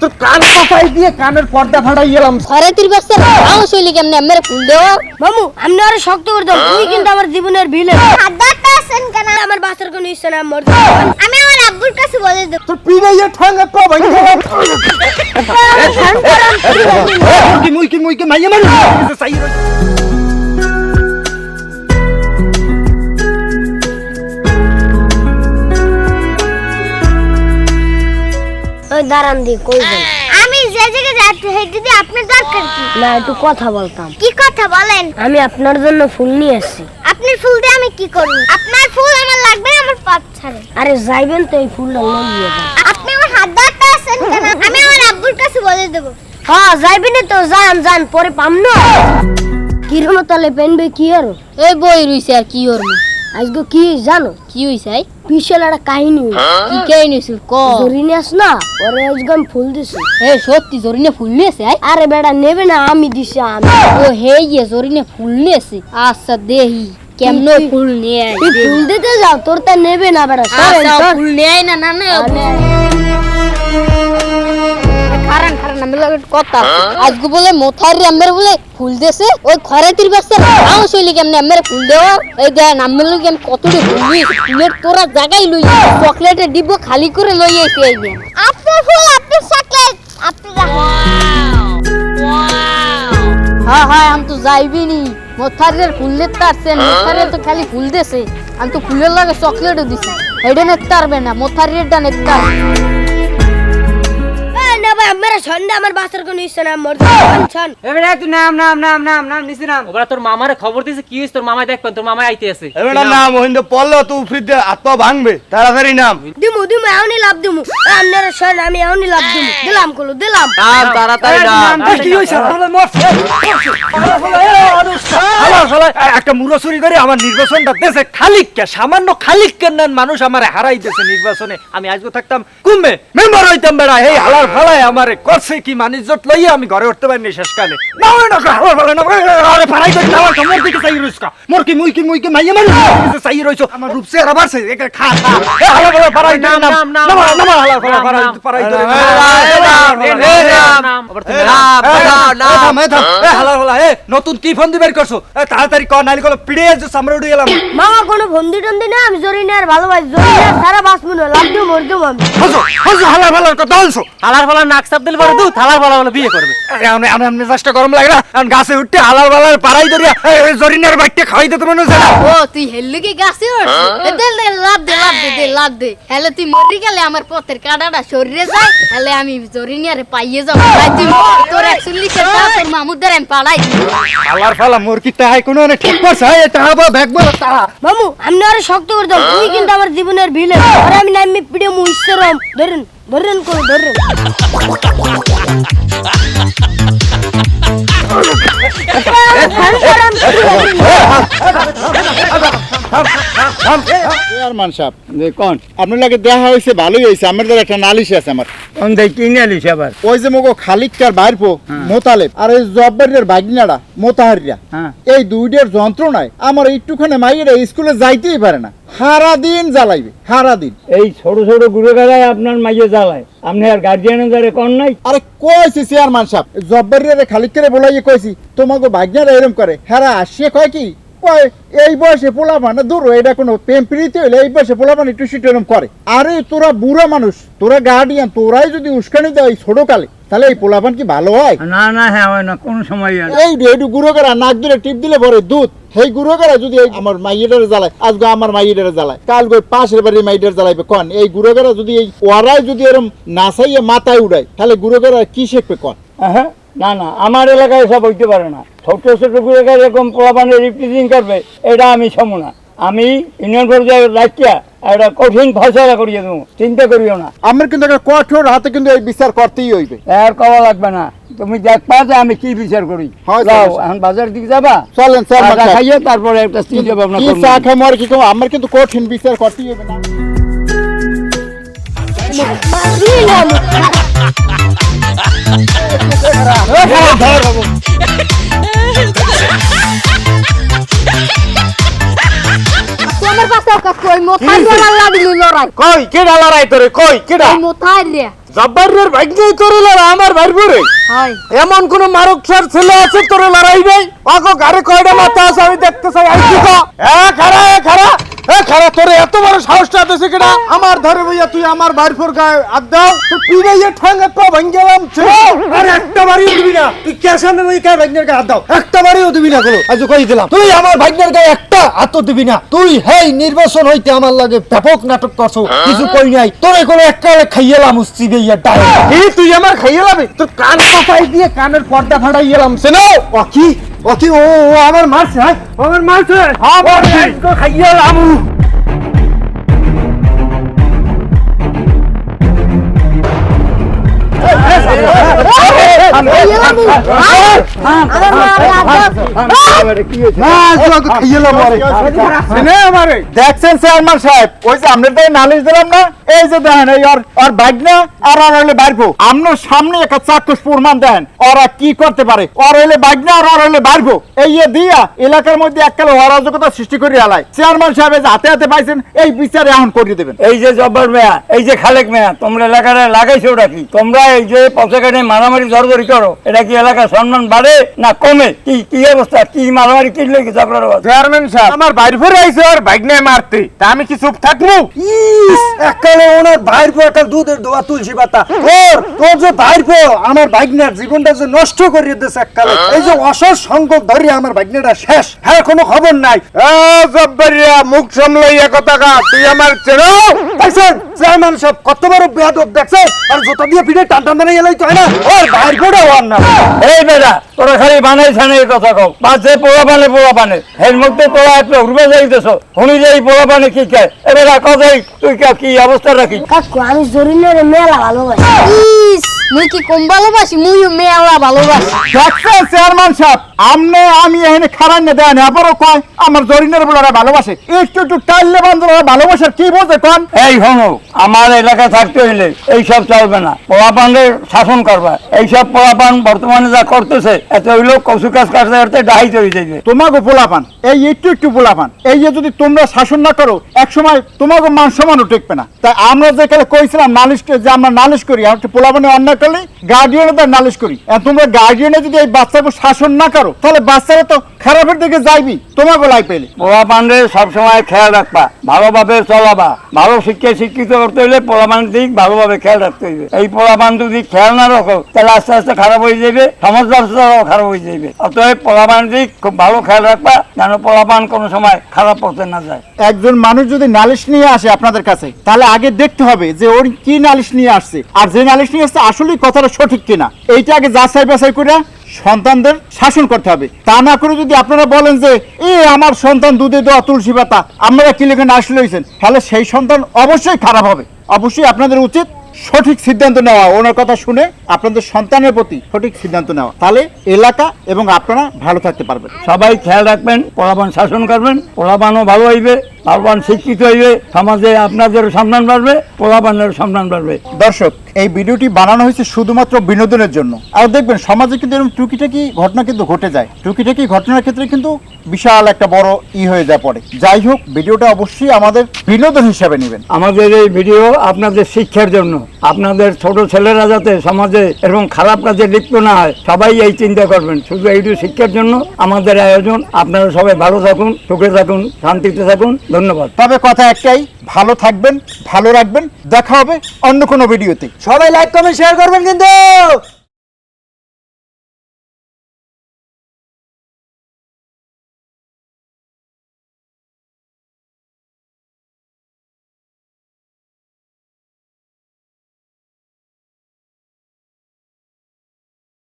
তোর কান পাতাই দিয়ে কানের পর্দা ফাটাই গেলাম। ঘরে তির ব্যস্ত আও শৈলী কেমনে? মেরে ফুল দেওয়া মামু আমি আরও শক্ত করে দাও তুই কিন্তু আমার জীবনের ভিলে আদারটা আছেন কেন? আমার বাচ্চার কোনো ইচ্ছা না মর আমি আমার আব্বুর কাছে বলে দেব। তোর পিড়াইয়া ঠাঙ্গা তো ভাঙে মুইকি মুইকি মুইকি মাইয়া মারি চাই ওই দাঁড়ান দি কই আমি যে জায়গায় যাচ্ছি সেটা দিয়ে আপনার দরকার কি? না একটু কথা বলতাম। কি কথা বলেন? আমি আপনার জন্য ফুল নিয়ে আসছি। আপনার ফুল দিয়ে আমি কি করব? আপনার ফুল আমার লাগবে আমার পথ ছাড়ে। আরে যাইবেন তো এই ফুলটা যান। আপনি আমার হাত ধরতে আছেন কেন? আমি আমার আব্বুর কাছে বলে দেব। হ্যাঁ যাইবেন তো যান যান পরে পাম না। কিরম তালে পেনবে কি আর? এই বই রইছে আর কি ওর আজকে কি জানো? কি হয়েছে আই? বিশাল একটা কাহিনী কি কাহিনী নিছিল ক? ধরিনি আস না ওরে আজকে আমি ফুল দিছি। হে সত্যি জরিনে ফুল নিয়েছে আই? আরে বেড়া নেবে না আমি দিছি আমি। ও হে ইয়ে জরিনে ফুল নিয়েছে আচ্ছা দেহি কেমন ফুল নিয়ে ফুল দিতে যাও তোর তা নেবে না বেড়া আচ্ছা। ফুল নেয় না না না খারান খারান আমি লাগে কথা আজকে বলে মোথারি আমের বলে ফুল দেছে ওই ঘরে তির ব্যস্ত আও শৈলী কেমনে আমের ফুল দেওয়া? এই দেখ আমের লোক আমি কতটি ফুল নিয়েছি ফুলের তোরা জায়গায় লই চকলেটের ডিব্বো খালি করে লই আইছি এই নিয়ে আপনার ফুল আপনার চকলেট হ্যাঁ হ্যাঁ আমি তো যাইবি নি। মোথারের ফুল নিতে আসছেন মোথারে তো খালি ফুল দেছে আমি তো ফুলের লাগে চকলেটও দিছি। হেডে নিতে পারবে না মোথারের ডা নিতে পারবে। এই না ভাই আমার আমার বাচ্চার কোনো ইচ্ছা না মর ছন এবারে তুই নাম নাম নাম নাম নাম নিছি নাম। ওবার তোর মামারে খবর দিছে কি হইছে তোর মামাই দেখবেন তোর মামাই আইতে আছে। এবার নাম মহিন্দ পড়ল তুই ফ্রিতে আত্মা ভাঙবে তাড়াতাড়ি নাম। দিমু দিমু এখনই লাভ দিমু। আপনারা সন আমি এখনই লাভ দিমু। দিলাম কলো দিলাম। নাম তাড়াতাড়ি নাম। কি হইছে একটা মুড়ো চুরি করে আমার নির্বাচনটা দেশে খালিককে সামান্য খালিককে নেন মানুষ আমার হারাই দেশে নির্বাচনে। আমি আজকে থাকতাম কুম্ভে মেম্বার হইতাম বেড়া। এই হালার ফালায় আমারে করছে কি মানিজ্জত লইয়া আমি ঘরে উঠতে পারিনি শেষকালে না হয় না না আরে করে না তো মোর দিকে চাই রইছ কা মোর কি মুই কি মুই কি মাইয়া মানুষ দিকে চাই রইছ আমার রূপ বাড়ছে একে খা নাম নাম নাম নাম নতুন কি ফোন দিবের করছ তাড়াতাড়ি কর নাইলে কল পিড়ে যে সামনে উঠে গেলাম মামা কোনো বন্দি টন্দি না আমি জরি আর ভালোবাসি জরি সারা বাস মনে লাভ দিমু মর দিমু আমি হসো হসো হালার ফালার কথা হালার ফালা নাক চাপ দিলে পারে তুই থালার ফালা বলে বিয়ে করবে। মেজাজটা গরম লাগে না। গাছে উঠতে ফালার পাড়াই ধরিয়া জরিনের বাইকটা খাওয়াই দিতে মনে হচ্ছে না? ও তুই হেললে কি গাছে উঠছিস? দে দে লাভ দে লাভ দে দে লাভ দে। হেলে তুই মরি গেলে আমার পথের কাঁটাটা শরীরে যায় হেলে আমি জরিনিয়ারে পাইয়ে যাব। তুই। তোর একচল্লিশ তোর মামুদের আমি পাড়াই। হালার ফালা মোর কি তাহাই কোনো ঠিক করছে। হ্যাঁ এটা হব ব্যাগবো তাহা। মামু আমি আরও শক্ত করে দাও তুই কিন্তু আমার জীবনের ভিলে আর আমি নামি পিড়ে মু ইশ্বরম ধরেন ধরেন করে ধরেন চেয়ারম্যান সাহেব যে কোন? আপনার লাগে দেখা হয়েছে ভালোই হয়েছে। আমার দ্বারা একটা নালিশ আছে আমার। কিনে আলিস আবার? ওই যে মগো খালিকটার বাইরপো মোতালেব আর ওই জব্বারের বাগিনারা মোতাহারিয়া হ্যাঁ। এই দুইটার যন্ত্রণায় আমার একটুখানি মাইয়েরা স্কুলে যাইতেই পারে না। সারা দিন জ্বালাইবে সারা দিন এই ছোট ছোট ঘুরে বেড়ায় আপনার মাইয়ে জ্বালায়। আপনি আর গার্জিয়ানের দ্বারে কর নাই? আরে কইছি চেয়ারম্যান সাহেব জব্বারের খালিককে বলাইয়ে কইছি তোমাকে বাগিনারা এরম করে। হেরা আসিয়ে কয় কি? কয় এই বয়সে পোলাপান দূর এটা কোনো প্রেম প্রীতি হইলে এই বয়সে একটু সিট এরম করে। আরে তোরা বুড়ো মানুষ তোরা গার্ডিয়ান তোরাই যদি উস্কানি দেয় এই তাহলে এই পোলাপান কি ভালো হয়? না না হ্যাঁ হয় না কোনো সময় এই একটু গুঁড়ো করা নাক দিলে টিপ দিলে পরে দুধ। সেই গুঁড়ো করা যদি আমার মাইয়েটারে জ্বালায় আজকে আমার মাইয়েটারে জ্বালায় কাল গই পাশের বাড়ির মাইয়েটারে জ্বালাইবে কন? এই গুঁড়ো করা যদি এই ওয়ারাই যদি এরম নাচাইয়ে মাথায় উড়ায় তাহলে গুঁড়ো করা কি শিখবে কন? হ্যাঁ না না আমার এলাকায় সব হইতে পারে না। ছোট ছোট ঘুরে এরকম পোলাপানের রিপ্রেজেন্টিং করবে এটা আমি সমু না। আমি ইউনিয়ন পর্যায়ে রাখিয়া একটা কঠিন ফসলা করিয়ে দেবো চিন্তা করিও না। আমার কিন্তু একটা কঠোর হাতে কিন্তু এই বিচার করতেই হইবে। আর কওয়া লাগবে না। তুমি দেখবা যে আমি কি বিচার করি। যাও এখন বাজার দিকে যাবা চলেন চা খাইয়ে তারপরে একটা চিন্তা ভাবনা কি চা খাব আর কি আমার কিন্তু কঠিন বিচার করতেই হবে না। তুই আমার পাশে কই? মোথারি আমার লাগলি লড়াই। কই? কে ডালারাই তোরে? কই? কে এই মোথারি জব্বারের ভাগ্যই করে লড়া আমার ভাই রে হয়। এমন কোন মারকসার ছেলে আছে তোরে লড়াই নেই? কয়টা মাথা আছে আমি দেখতে চাই আই কি এ খাড়া তোরে এত বড় সাহসটা আছে কিনা আমার ধরে ভাইয়া তুই আমার ভাইর ফোর গায়ে দাও। তুই পিড়াইয়ে ঠাঙ্গা তো ভাঙ্গেলাম আরে একটা বাড়িও দিবি না। তুই কে সামনে ওই কে ভাগ্নের গায়ে হাত দাও? একটা বাড়িও দিবি না আজ কই দিলাম? তুই আমার ভাগ্নের গায়ে একটা হাত দিবি না। তুই হেই নির্বাচন হইতে আমার লাগে ব্যাপক নাটক করছ। কিছু কই নাই। তোরে কোনো একটা খাইয়েলাম উস্তি দিয়ে ডাই তুই আমার খাইয়েলাবি তোর কান পাতাই দিয়ে কানের পর্দা ফাটাই গেলাম শোনো ও কি? ও কি ও ও আমার মারছে হ্যাঁ? আমার মারছে? হ্যাঁ মারছে। দেখছেন চেয়ারম্যান সাহেব ওই যে তাই নালিশ দিলাম না এই যে এই ওর ওর ভাগ্না আর আপনার সামনে একটা চাক্ষুষ প্রমাণ দেন ওরা কি করতে পারে ওর হইলে ভাগ্না আর বাইরবো এই দিয়া এলাকার মধ্যে এককালে অরাজকতা সৃষ্টি করে আলাই চেয়ারম্যান সাহেব হাতে হাতে পাইছেন এই বিচার এখন করিয়ে দেবেন এই যে জব্বার মেয়া, এই যে খালেক মেয়া, তোমরা এলাকায় লাগাইছো ওটা কি? তোমরা এই যে পথেঘাটে মারামারি ধরধরি করো? এটা কি এলাকার সম্মান বাড়ে না কমে? কি কি অবস্থা? কি মারামারি কি লেগে ঝগড়ার অবস্থা চেয়ারম্যান সাহেব আমার বাইর ফেরে আইছে আর ভাগ্নে মারতে। তা আমি কি চুপ থাকব? একালে ওনার বাইর পর একটা দুধের দোয়া তুলসী পাতা। তোর তোর যে বাইর পর আমার ভাগ্নের জীবনটা যে নষ্ট করে দিয়েছে এককালে। এই যে অসর সংকট ধরে আমার ভাগ্নেটা শেষ। হ্যাঁ কোনো খবর নাই। জব্বরিয়া মুখ সামলাইয়া কথা কা তুই আমার চেনো? দেখছেন চেয়ারম্যান সাহেব কত বড় বেয়াদব দেখছে আর জুতা দিয়ে পিঠে টান টান টান এলাই তো হয় না। ওর বাইর করে ওর না। এই বেটা তোরা খালি বানাই ছানে কথা কও। পাশে পোড়া পানে পোড়া পানে হের মধ্যে তোরা একটা উড়বে যাইতেছ শুনি যাই পোড়া পানে কি খায়। এ বেটা কথাই তুই কি অবস্থা রাখি কাকু আমি জরিনের মেলা ভালোবাসি। ইস মুই কি কম ভালোবাসি? মুইও মেয়েরা ভালোবাসি। দেখছেন চেয়ারম্যান সাহেব আমনে আমি এখানে খারাপ না দেয় না আবারও কয় আমার জরিনের বলারা ভালোবাসে। একটু একটু টাইলে বান্ধবরা ভালোবাসার কি বোঝে কন? এই শোনো আমার এলাকায় থাকতে হইলে এইসব চলবে না। পোলাপানদের শাসন করবা। এইসব পোলাপান বর্তমানে যা করতেছে এত হইল কচু কাজ কাটতে কাটতে ডাহাই চলে যাইবে। তোমাকে পোলাপান এই একটু একটু পোলাপান এই যে যদি তোমরা শাসন না করো এক সময় তোমাকে মান সমানও টেকবে না। তাই আমরা যে কালে কইছিলাম নালিশকে যে আমরা নালিশ করি আর পোলাপানে অন্যায় করলে গার্ডিয়ানে তার নালিশ করি। আর তোমরা গার্ডিয়ানে যদি এই বাচ্চাকে শাসন না করো তাহলে বাচ্চারা তো খারাপের দিকে যাইবি। তোমাকে লাই পেলে। পোলাপানদের সবসময় খেয়াল রাখবা। ভালোভাবে চলাবা। ভালো শিক্ষায় শিক্ষিত করতে হইলে পোলাপানের দিক ভালোভাবে খেয়াল রাখতে হইবে। এই পোলাপান যদি খেয়াল না রাখো তাহলে আস্তে আস্তে খারাপ হয়ে যাবে সমাজ ব্যবস্থাও খারাপ হয়ে যাবে অতএব পোলাপানের দিক খুব ভালো খেয়াল রাখবা যেন পোলাপান কোনো সময় খারাপ পথে না যায়। একজন মানুষ যদি নালিশ নিয়ে আসে আপনাদের কাছে তাহলে আগে দেখতে হবে যে ওর কি নালিশ নিয়ে আসছে। আর যে নালিশ নিয়ে আসছে আসলেই কথাটা সঠিক কিনা? এইটা আগে যাচাই বাছাই করে সন্তানদের শাসন করতে হবে। তা না করে যদি আপনারা বলেন যে, এ, আমার সন্তান দুধে দেওয়া তুলসী পাতা, আপনারা কি লেখেন আসলে হয়েছেন তাহলে সেই সন্তান অবশ্যই খারাপ হবে। অবশ্যই আপনাদের উচিত সঠিক সিদ্ধান্ত নেওয়া। ওনার কথা শুনে আপনাদের সন্তানের প্রতি সঠিক সিদ্ধান্ত নেওয়া। তাহলে এলাকা এবং আপনারা ভালো থাকতে পারবেন। সবাই খেয়াল রাখবেন, পোলাপান শাসন করবেন, পোলাপানও ভালো হইবে। পোলাপান শিক্ষিত হইবে সমাজে আপনাদেরও সম্মান বাড়বে পোলাপানেরও সম্মান বাড়বে। দর্শক এই ভিডিওটি বানানো হয়েছে শুধুমাত্র বিনোদনের জন্য। আর দেখবেন সমাজে কিন্তু এরকম টুকিটাকি ঘটনা কিন্তু ঘটে যায়। টুকিটাকি ঘটনার ক্ষেত্রে কিন্তু বিশাল একটা বড় ই হয়ে যায় পড়ে। যাই হোক ভিডিওটা অবশ্যই আমাদের বিনোদন হিসাবে নেবেন। আমাদের এই ভিডিও আপনাদের শিক্ষার জন্য। আপনাদের ছোট ছেলেরা যাতে সমাজে এরকম খারাপ কাজে লিপ্ত না হয়, সবাই এই চিন্তা করবেন। শুধু এইটু শিক্ষার জন্য আমাদের আয়োজন। আপনারা সবাই ভালো থাকুন, সুখে থাকুন, শান্তিতে থাকুন। ধন্যবাদ। তবে কথা একটাই, ভালো থাকবেন, ভালো রাখবেন। দেখা হবে অন্য কোনো ভিডিওতে। সবাই লাইক কমেন্ট শেয়ার করবেন কিন্তু!